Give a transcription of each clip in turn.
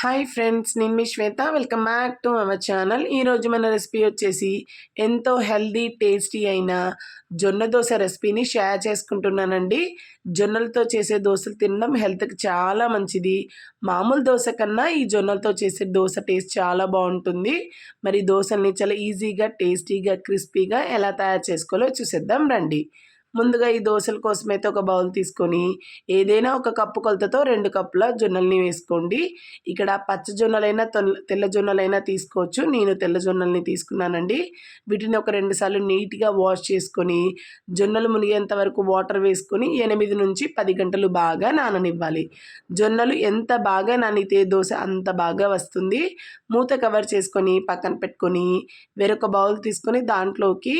Hi friends నేను మీ Swetha. Welcome back to our channel ఈరోజు మన రెసిపీ వచ్చేసి ఎంతో హెల్దీ టేస్టీ అయిన జొన్న దోశ రెసిపీని షేర్ చేసుకుంటున్నానండి. జొన్నలతో చేసే దోశలు తినడం హెల్త్కి చాలా మంచిది. మామూలు దోశ కన్నా ఈ జొన్నలతో చేసే దోశ టేస్ట్ చాలా బాగుంటుంది. మరి దోశల్ని చాలా ఈజీగా టేస్టీగా క్రిస్పీగా ఎలా తయారు చేసుకోవాలో చూసేద్దాం రండి. ముందుగా ఈ దోశల కోసం అయితే ఒక బౌల్ తీసుకొని ఏదైనా ఒక కప్పు కొలతతో రెండు కప్పుల జొన్నల్ని వేసుకోండి. ఇక్కడ పచ్చ జొన్నలైనా తెల్ల జొన్నలైనా తీసుకోవచ్చు. నేను తెల్ల జొన్నల్ని తీసుకున్నానండి. వీటిని ఒక రెండు సార్లు నీట్గా వాష్ చేసుకొని జొన్నలు మునిగేంత వరకు వాటర్ వేసుకొని ఎనిమిది నుంచి పది గంటలు బాగా నాననివ్వాలి. జొన్నలు ఎంత బాగా నానితే దోశ అంత బాగా వస్తుంది. మూత కవర్ చేసుకొని పక్కన పెట్టుకొని వేరొక బౌల్ తీసుకొని దాంట్లోకి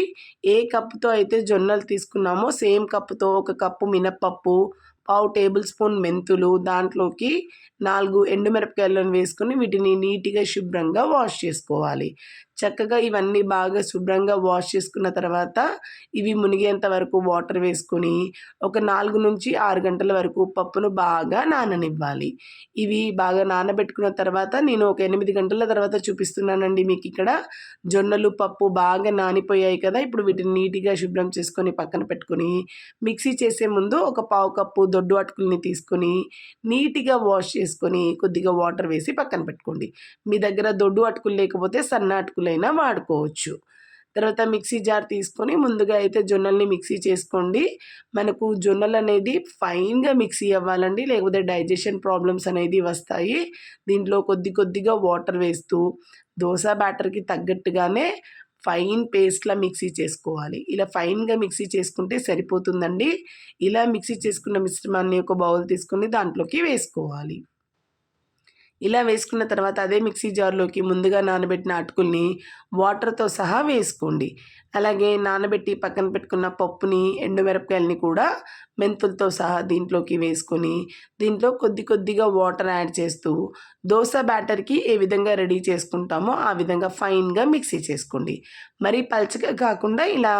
ఏ కప్పుతో అయితే జొన్నలు తీసుకున్నామో తీసుకున్నామో సేమ్ కప్పుతో ఒక కప్పు మినప్పప్పు పావు టేబుల్ స్పూన్ మెంతులు దాంట్లోకి నాలుగు ఎండుమిరపకాయలను వేసుకుని వీటిని నీట్గా శుభ్రంగా వాష్ చేసుకోవాలి. చక్కగా ఇవన్నీ బాగా శుభ్రంగా వాష్ చేసుకున్న తర్వాత ఇవి మునిగేంత వరకు వాటర్ వేసుకొని ఒక నాలుగు నుంచి ఆరు గంటల వరకు పప్పును బాగా నాననివ్వాలి. ఇవి బాగా నానబెట్టుకున్న తర్వాత నేను ఒక ఎనిమిది గంటల తర్వాత చూపిస్తున్నానండి మీకు ఇక్కడ. జొన్నలు పప్పు బాగా నానిపోయాయి కదా ఇప్పుడు వీటిని నీట్గా శుభ్రం చేసుకొని పక్కన పెట్టుకొని మిక్సీ చేసే ముందు ఒక పావు కప్పు దొడ్డు అటుకుల్ని తీసుకొని నీట్గా వాష్ చేసుకొని కొద్దిగా వాటర్ వేసి పక్కన పెట్టుకోండి. మీ దగ్గర దొడ్డు అటుకులు లేకపోతే సన్న అటుకులైనా వాడుకోవచ్చు. తర్వాత మిక్సీ జార్ తీసుకొని ముందుగా అయితే జొన్నల్ని మిక్సీ చేసుకోండి. మనకు జొన్నలు అనేది ఫైన్గా మిక్సీ అవ్వాలండి. లేకపోతే డైజెషన్ ప్రాబ్లమ్స్ అనేది వస్తాయి. దీంట్లో కొద్ది కొద్దిగా వాటర్ వేస్తూ దోశ బ్యాటర్కి తగ్గట్టుగానే ఫైన్ పేస్ట్లా మిక్సీ చేసుకోవాలి. ఇలా ఫైన్గా మిక్సీ చేసుకుంటే సరిపోతుందండి. ఇలా మిక్సీ చేసుకున్న మిశ్రమాన్ని ఒక బౌల్ తీసుకొని దాంట్లోకి వేసుకోవాలి. ఇలా వేసుకున్న తర్వాత అదే మిక్సీ జార్లోకి ముందుగా నానబెట్టిన అటుకుల్ని వాటర్తో సహా వేసుకోండి. అలాగే నానబెట్టి పక్కన పెట్టుకున్న పప్పుని ఎండుమిరపకాయలని కూడా మెంతులతో సహా దీంట్లోకి వేసుకొని దీంట్లో కొద్ది కొద్దిగా వాటర్ యాడ్ చేస్తూ దోశ బ్యాటర్కి ఏ విధంగా రెడీ చేసుకుంటామో ఆ విధంగా ఫైన్గా మిక్సీ చేసుకోండి. మరి పల్చగా కాకుండా ఇలా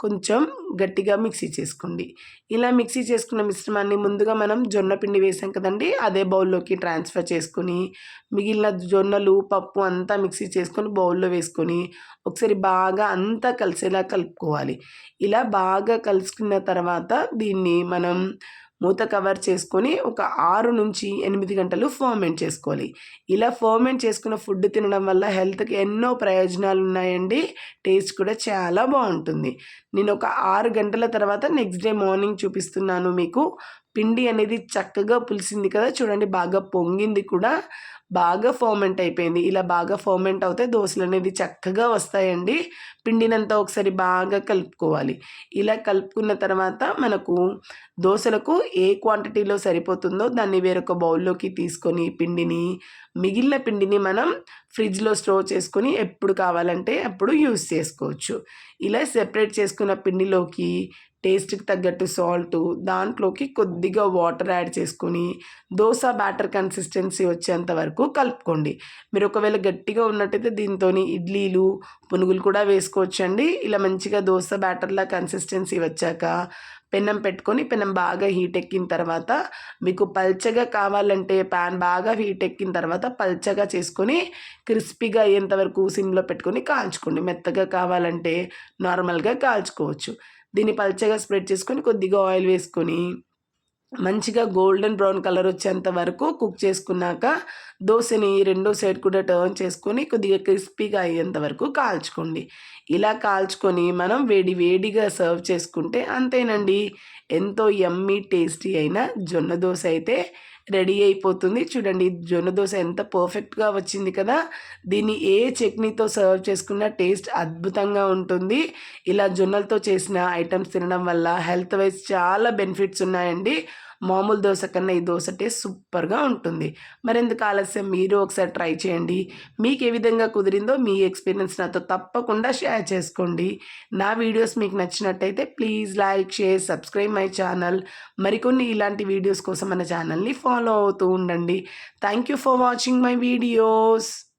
కొంచెం గట్టిగా మిక్సీ చేసుకోండి. ఇలా మిక్సీ చేసుకున్న మిశ్రమాన్ని ముందుగా మనం జొన్న పిండి వేసాం కదండి అదే బౌల్లోకి ట్రాన్స్ఫర్ చేసుకొని మిగిలిన జొన్నలు పప్పు అంతా మిక్సీ చేసుకొని బౌల్లో వేసుకొని ఒకసారి బాగా అంతా కలిసేలా కలుపుకోవాలి. ఇలా బాగా కలుసుకున్న తర్వాత దీన్ని మనం మూత కవర్ చేసుకొని ఒక ఆరు నుంచి ఎనిమిది గంటలు ఫర్మెంట్ చేసుకోవాలి. ఇలా ఫర్మెంట్ చేసుకున్న ఫుడ్ తినడం వల్ల హెల్త్కి ఎన్నో ప్రయోజనాలు ఉన్నాయండి. టేస్ట్ కూడా చాలా బాగుంటుంది. నేను ఒక ఆరు గంటల తర్వాత నెక్స్ట్ డే మార్నింగ్ చూపిస్తున్నాను మీకు. పిండి అనేది చక్కగా పులిసింది కదా చూడండి బాగా పొంగింది కూడా. బాగా ఫర్మెంట్ అయిపోయింది. ఇలా బాగా ఫర్మెంట్ అవుతే దోశలు అనేది చక్కగా వస్తాయండి. పిండినంతా ఒకసారి బాగా కలుపుకోవాలి. ఇలా కలుపుకున్న తర్వాత మనకు దోశలకు ఏ క్వాంటిటీలో సరిపోతుందో దాన్ని వేరొక బౌల్లోకి తీసుకొని పిండిని మిగిలిన పిండిని మనం ఫ్రిడ్జ్లో స్టోర్ చేసుకొని ఎప్పుడు కావాలంటే అప్పుడు యూస్ చేసుకోవచ్చు. ఇలా సెపరేట్ చేసుకున్న పిండిలోకి టేస్ట్కి తగ్గట్టు సాల్ట్ దాంట్లోకి కొద్దిగా వాటర్ యాడ్ చేసుకొని దోశ బ్యాటర్ కన్సిస్టెన్సీ వచ్చేంత వరకు కలుపుకోండి. మీరు ఒకవేళ గట్టిగా ఉన్నట్టయితే దీంతో ఇడ్లీలు పునుగులు కూడా వేసుకోవచ్చండి. ఇలా మంచిగా దోశ బ్యాటర్లా కన్సిస్టెన్సీ వచ్చాక పెనం పెట్టుకొని పెనం బాగా హీట్ ఎక్కిన తర్వాత మీకు పల్చగా కావాలంటే ప్యాన్ బాగా హీట్ ఎక్కిన తర్వాత పల్చగా చేసుకొని క్రిస్పీగా అయ్యేంతవరకు సిమ్లో పెట్టుకొని కాల్చుకోండి. మెత్తగా కావాలంటే నార్మల్గా కాల్చుకోవచ్చు. దీన్ని పల్చగా స్ప్రెడ్ చేసుకొని కొద్దిగా ఆయిల్ వేసుకొని మంచిగా గోల్డెన్ బ్రౌన్ కలర్ వచ్చేంత వరకు కుక్ చేసుకున్నాక దోశని రెండో సైడ్ కూడా టర్న్ చేసుకొని కొద్దిగా క్రిస్పీగా అయ్యేంత వరకు కాల్చుకోండి. ఇలా కాల్చుకొని మనం వేడి వేడిగా సర్వ్ చేసుకుంటే అంతేనండి. ఎంతో యమ్మీ టేస్టీ అయిన జొన్న దోశ అయితే రెడీ అయిపోతుంది. చూడండి జొన్న దోశ ఎంత పర్ఫెక్ట్గా వచ్చింది కదా! దీన్ని ఏ చట్నీతో సర్వ్ చేసుకున్న టేస్ట్ అద్భుతంగా ఉంటుంది. ఇలా జొన్నలతో చేసిన ఐటమ్స్ తినడం వల్ల హెల్త్ వైజ్ చాలా బెనిఫిట్స్ ఉన్నాయండి. మామూలు దోశ కన్నా ఈ దోశ టేస్ట్ సూపర్గా ఉంటుంది. మరెందుకు ఆలస్యం? మీరు ఒకసారి ట్రై చేయండి. మీకు ఏ విధంగా కుదిరిందో మీ ఎక్స్పీరియన్స్ నాతో తప్పకుండా షేర్ చేసుకోండి. నా వీడియోస్ మీకు నచ్చినట్టయితే please like share subscribe my channel. మరికొన్ని ఇలాంటి వీడియోస్ కోసం మన ఛానల్ని ఫాలో అవుతూ ఉండండి. Thank you for watching my videos.